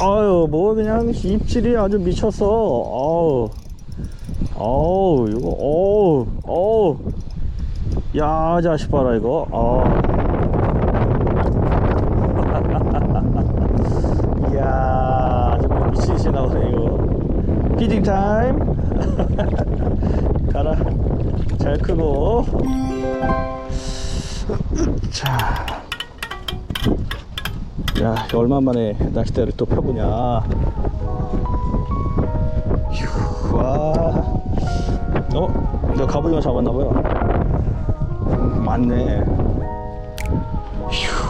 아유 뭐 그냥 입질이 아주 미쳤어 아우. 아우 이거 어우 어우. 야 자식 봐라 이거. 아. 이야 정말 미치시 나오네 이거. 피딩 타임? 가라. 잘 크고. 자 야, 얼마만에 낚싯대를 또 펴보냐. 휴, 와. 어? 내가 갑오징어 잡았나봐요. 음, 맞네. 휴.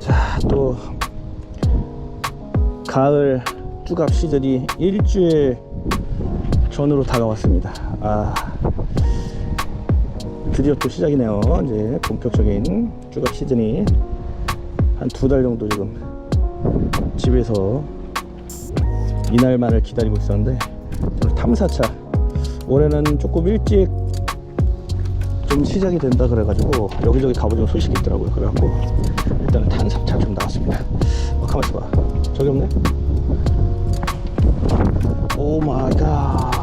자, 또, 가을 쭈갑 시즌이 일주일 전으로 다가왔습니다. 아 드디어 또 시작이네요. 이제 본격적인 쭈갑 시즌이 한 두 달 정도 지금 집에서 이날만을 기다리고 있었는데 탐사차 올해는 조금 일찍 좀 시작이 된다 그래가지고 여기저기 가보자고 소식이 있더라고요. 그래갖고 일단은 탐사차 좀 나왔습니다. 어, 가만 있어 봐. 저기 없네. 오 마이 갓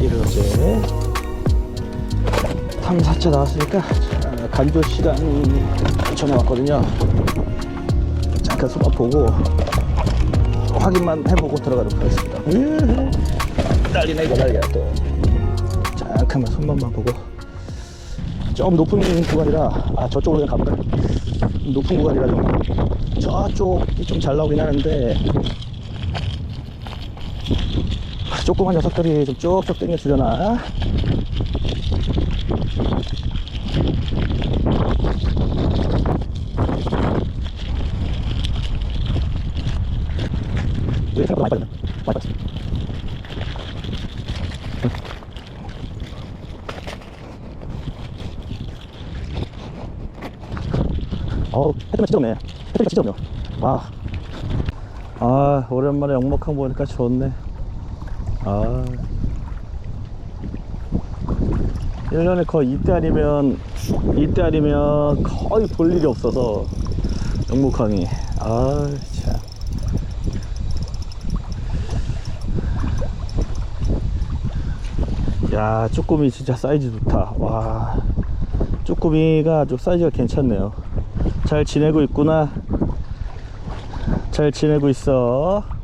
이렇게 탐사차 나왔으니까 자, 간조 시간 전에 왔거든요. 잠깐 손만 보고 확인만 해보고 들어가도록 하겠습니다. 으, 난리네 이거 난리야 또. 잠깐만 손만만 보고. 좀 높은 구간이라 아 저쪽으로 그냥 가볼까 높은 구간이라 좀 저쪽이 좀 잘 나오긴 하는데 조그만 녀석들이 좀 쭉쭉 당겨주려나? 왜 생각보다 많이 빠졌나? 많이 빠졌어. 어우, 헤드만 진짜 없네. 헤드가 진짜 없네요. 와. 아, 오랜만에 영목항 보니까 좋네. 아. 1년에 거의 이때 아니면, 이때 아니면 거의 볼 일이 없어서, 영목항이. 아, 참. 야, 쪼꼬미 진짜 사이즈 좋다. 와. 쪼꼬미가 좀 사이즈가 괜찮네요. 잘 지내고 있구나. 잘 지내고 있어.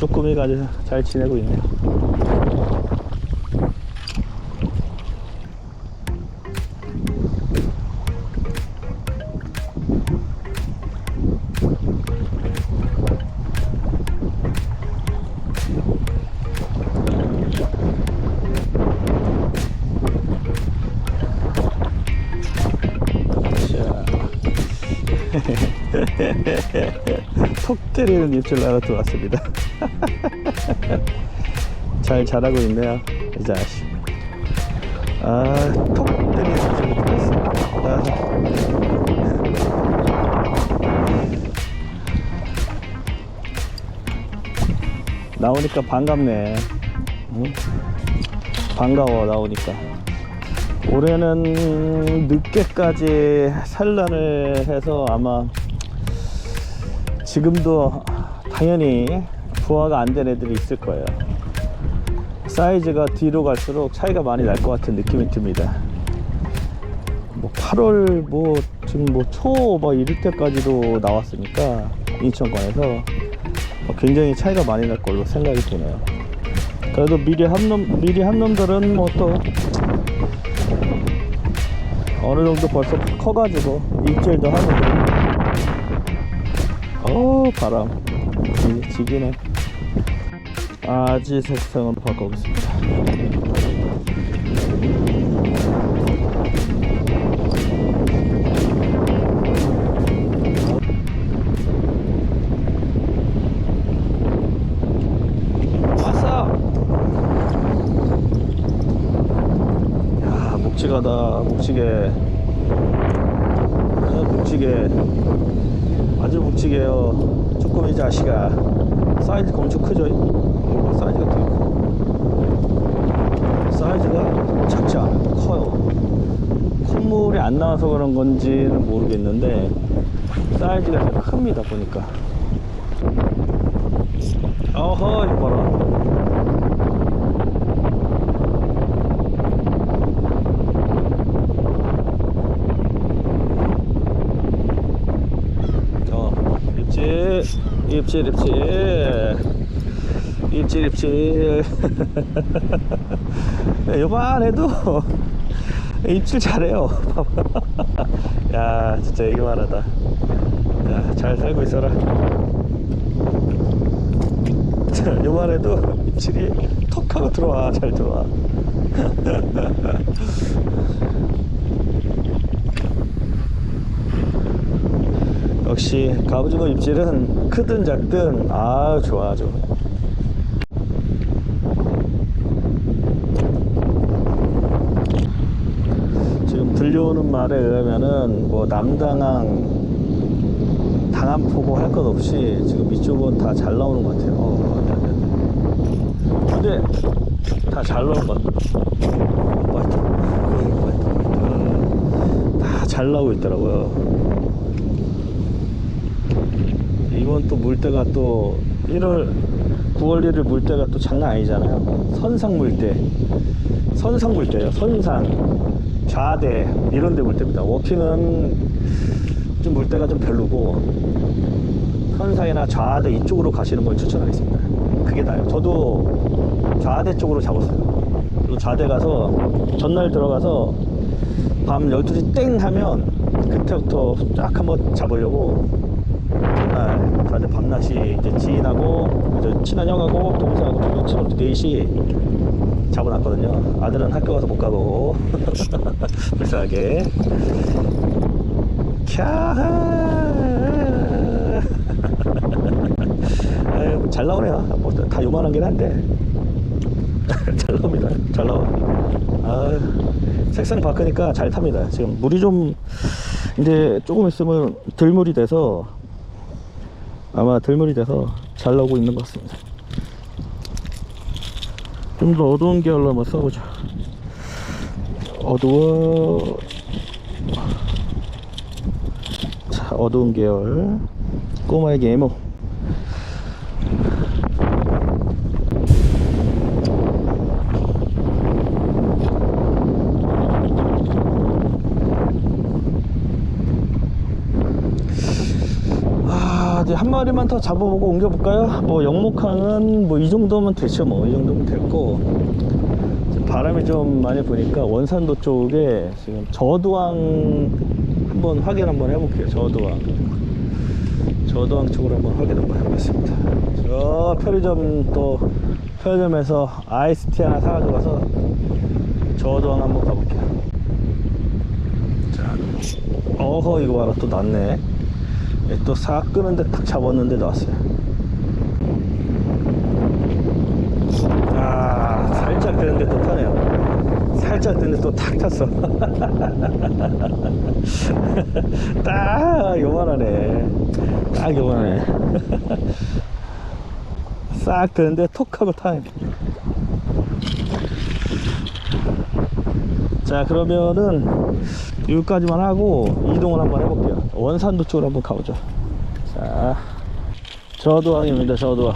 쪼꼬미가 아주 잘 지내고 있네. 턱 때리는 입질 하나 들어왔습니다. 잘 자라고 있네요, 이 자식. 아, 턱 때리는 입질 들어왔어. 아. 나오니까 반갑네. 응? 반가워, 나오니까. 올해는 늦게까지 산란을 해서 아마 지금도 당연히 부화가 안 된 애들이 있을 거예요. 사이즈가 뒤로 갈수록 차이가 많이 날 것 같은 느낌이 듭니다. 뭐 8월 뭐 지금 뭐 초 뭐 이럴 때까지도 나왔으니까 인천권에서 어, 굉장히 차이가 많이 날 걸로 생각이 드네요. 그래도 미리 한 놈, 미리 한 놈들은 뭐 또 어느 정도 벌써 커가지고 입질도 하고 어 바람. 지- 지기네 아지 색상으로 바꿔보겠습니다. 왔어! 야 묵직하다 묵직해. 아, 묵직해 묵직해요. 조금 이 자식아 사이즈가 엄청 크죠? 사이즈가 되게 커. 사이즈가 작지 않아요. 커요. 콧물이 안 나와서 그런 건지는 모르겠는데 사이즈가 큽니다 보니까. 어허 이거 봐라. 입질, 입질, 입질, 입질, 입질. 요만해도 입질 잘해요. 야, 진짜 얘기만하다. 야, 잘 살고 있어라. 자, 요만해도 입질이 톡 하고 들어와, 잘 들어와. 역시 갑오징어 입질은 크든 작든 아 좋아 좋아. 지금 들려오는 말에 의하면은 뭐 남당항 당한포고 할 것 없이 지금 이쪽은 다 잘 나오는 것 같아요. 어, 네, 네, 네. 근데 다 잘 나오는 것 같아 다잘 나오고 있더라고요 이번 또 물때가 또 1월 9월 1일 물때가 또 장난 아니잖아요. 선상 물때. 선상 물때예요. 선상 좌대 이런 데 물때입니다. 워킹은 좀 물때가 좀 별로고 선상이나 좌대 이쪽으로 가시는 걸 추천하겠습니다. 그게 나아요. 저도 좌대 쪽으로 잡았어요. 그리고 좌대 가서 전날 들어가서 밤 12시 땡 하면 그때부터 쫙 한번 잡으려고 전 날 다들 밤낮이 이제 지인하고 이제 친한 형하고 동생하고 두명 친구 넷이 잡아놨거든요. 아들은 학교 가서 못 가고 불쌍하게. 캬. 아유, 잘 나오네요. 뭐 다 요만하긴 한데 잘 나옵니다. 잘 나와. 아유, 색상 바꾸니까 잘 탑니다. 지금 물이 좀 이제 조금 있으면 들물이 돼서 아마 들물이 돼서 잘 나오고 있는 것 같습니다. 좀 더 어두운 계열로 한번 써보자. 어두워. 자, 어두운 계열. 꼬마의 게모. 아, 이제 한 마리만 더 잡아보고 옮겨볼까요? 뭐 영목항은 뭐 이 정도면 되죠, 뭐 이 정도면 됐고 바람이 좀 많이 부니까 원산도 쪽에 지금 저도항 한번 확인 한번 해볼게요. 저도항, 저도항 쪽으로 한번 확인 한번 해보겠습니다. 저 편의점 또 편의점에서 아이스티 하나 사가지고 가서 저도항 한번 가볼게요. 자, 어허 이거 봐라 또 났네. 또싹 끄는데 탁 잡았는데 나왔어요. 아, 살짝 되는데 또 타네요. 살짝 되는데 또 탁 탔어. 딱 요만하네. 딱 요만하네. 싹 되는데 톡 하고 타네. 자, 그러면은 여기까지만 하고 이동을 한번 해볼게요. 원산도 쪽으로 한번 가보죠. 자, 저도항입니다. 저도항.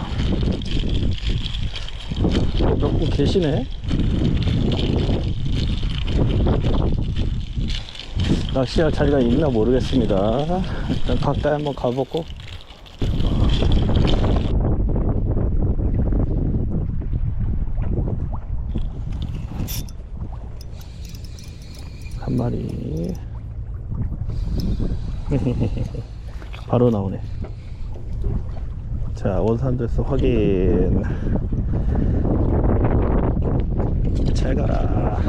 몇 분 계시네. 낚시할 자리가 있나 모르겠습니다. 일단 가까이 한번 가보고. 한 마리. 바로 나오네. 자, 원산도에서 확인. 잘 가라.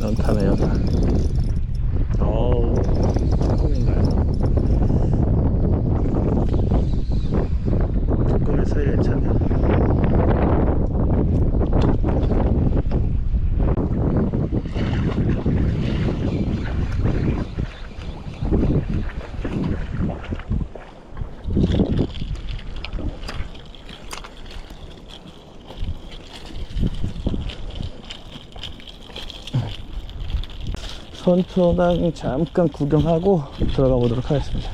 연타네, 연타. 어우, 조금인가요? 사이 괜찮네. 선초당 잠깐 구경하고 들어가 보도록 하겠습니다.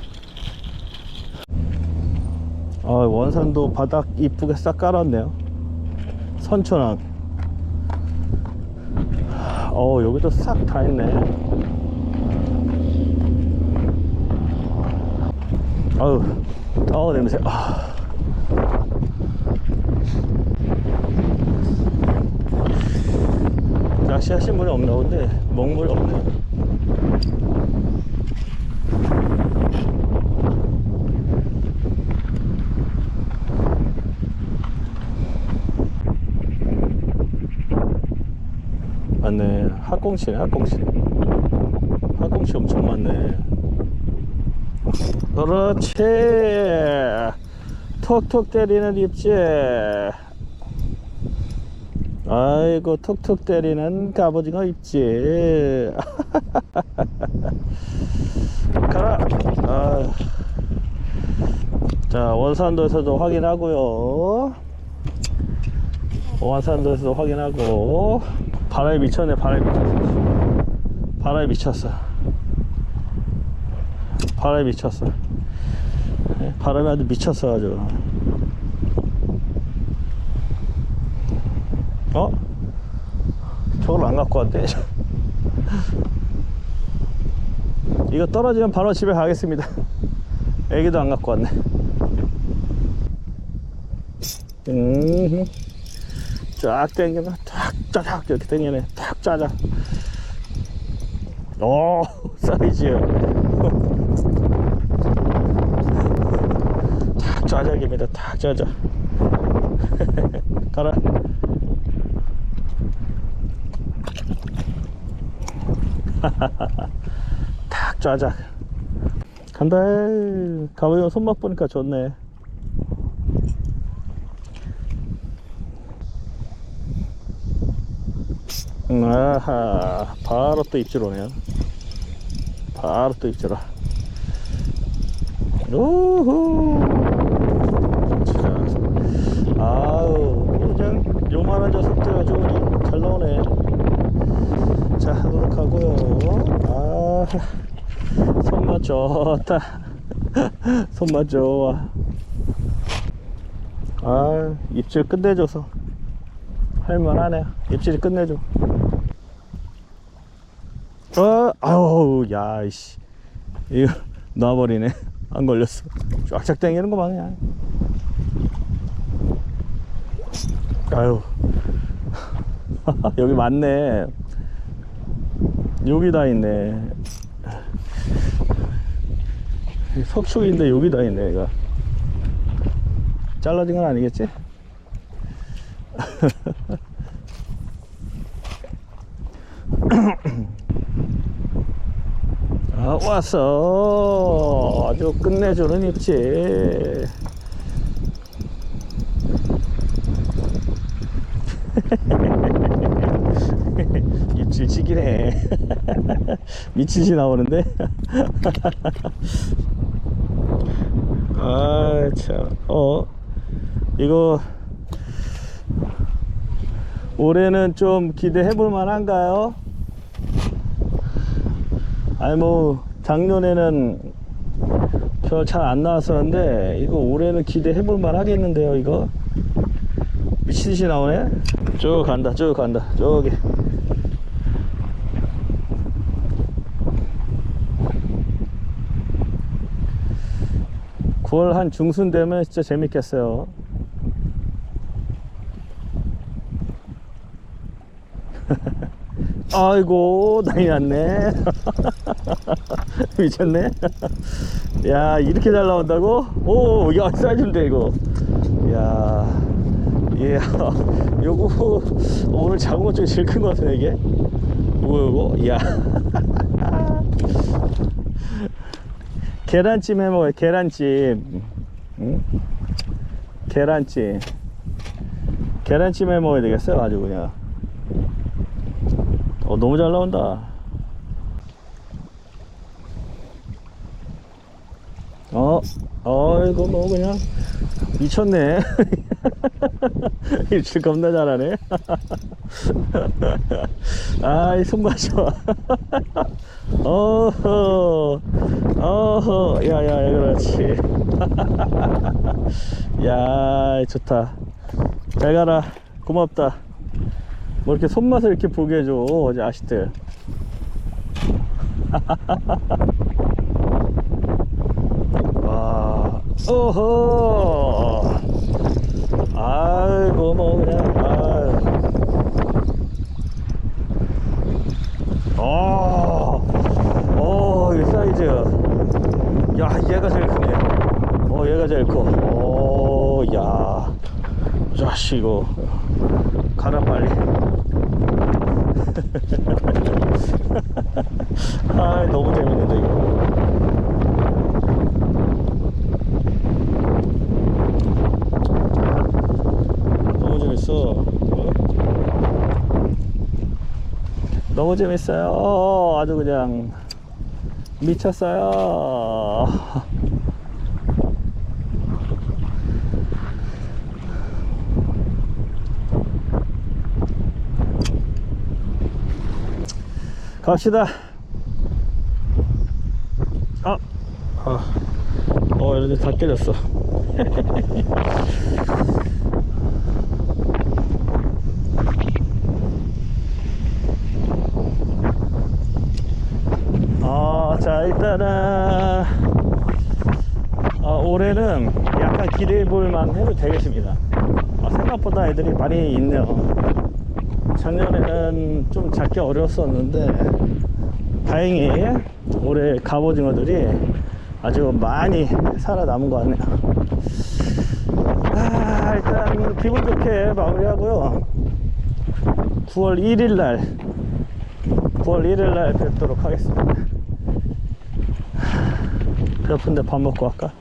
아, 원산도 바닥 이쁘게 싹 깔았네요. 선초당. 어, 여기도 싹다 했네. 아우, 아우, 냄새. 아. 낚시하신 분이 없나 본데, 먹물이 없네. 맞네. 학꽁치네, 학꽁치. 학꽁치 엄청 많네. 그렇지. 톡톡 때리는 입질. 아이고, 톡톡 때리는 갑오징어 입질. 가라. 아. 자, 원산도에서도 확인하고요. 원산도에서도 확인하고. 바람이 미쳤네, 바람이 미쳤어. 바람이 미쳤어. 바람이 미쳤어. 예, 바람이 아주 미쳤어가지고. 어? 저걸 안 갖고 왔대. 이거 떨어지면 바로 집에 가겠습니다. 애기도 안 갖고 왔네. 음, 쫙탁 짜작 이렇게 당기네. 탁 짜작. 오, 사이즈요. 탁 짜작입니다. 탁 짜작. 가라. 탁 짜작. 간다. 가보면 손맛 보니까 좋네. 아하, 바로 또 입질 오네요. 바로 또 입질 와. 우후. 자, 아우, 그냥 요만한 녀석들 아주 그냥 잘 나오네. 자, 하도록 하고요. 아, 손맛 좋다. 손맛 좋아. 아, 입질 끝내줘서 할만하네. 입질이 끝내줘. 어, 아우, 야, 이씨. 이거 놔버리네. 안 걸렸어. 쫙쫙 당기는 거 봐, 그냥. 아유. 여기 많네. 여기 다 있네. 석축인데 여기 다 있네, 얘가. 잘라진 건 아니겠지? 아, 왔어. 아주 끝내주는 입질. 입질 치기네. 미치시 나오는데? 아, 참. 어, 이거, 올해는 좀 기대해 볼 만한가요? 아니 뭐 작년에는 별 잘 안 나왔었는데 이거 올해는 기대해 볼만 하겠는데요 이거? 미치듯이 나오네? 쭉 간다 쭉 간다 저기. (9월) 한 중순 되면 진짜 재밌겠어요. 아이고 난리 났네 미쳤네? 야 이렇게 잘 나온다고? 오야 사이즈인데 이거. 야 예, 요거 오늘 잡은 것 중에 제일 큰 것 같네 이게? 요거 요거? 야. 계란찜 해 먹어요 계란찜. 응? 계란찜. 계란찜 해 먹어야 되겠어요 아주 그냥. 어, 너무 잘 나온다. 어, 어, 이거 뭐 그냥. 미쳤네. 일출 겁나 잘하네. 아 이 손맛 좋아 어허. 어허. 야야 그렇지. 야 좋다. 잘 가라. 고맙다. 뭐 이렇게 손맛을 이렇게 보게 해줘 어제 아시들 와 어허 아이고 뭐 그냥 아유 어, 어, 이 사이즈. 야, 얘가 제일 크네. 어, 얘가 제일 커. 어, 야. 자식, 이거. 가라, 빨리. 아, 너무 재밌는데, 이거. 너무 재밌어. 어? 너무 재밌어요. 아주 그냥 미쳤어요. 갑시다. 아, 아, 어, 이런데 다 깨졌어. 어, 자, 일단은, 어, 올해는 약간 기대해 볼만 해도 되겠습니다. 어, 생각보다 애들이 많이 있네요. 작년에는 좀 잡기 어려웠었는데, 다행히 올해 갑오징어들이 아주 많이 살아남은 것 같네요. 아, 일단 기분 좋게 마무리하고요. 9월 1일 날 9월 1일 날 뵙도록 하겠습니다. 배고픈데 밥 먹고 갈까?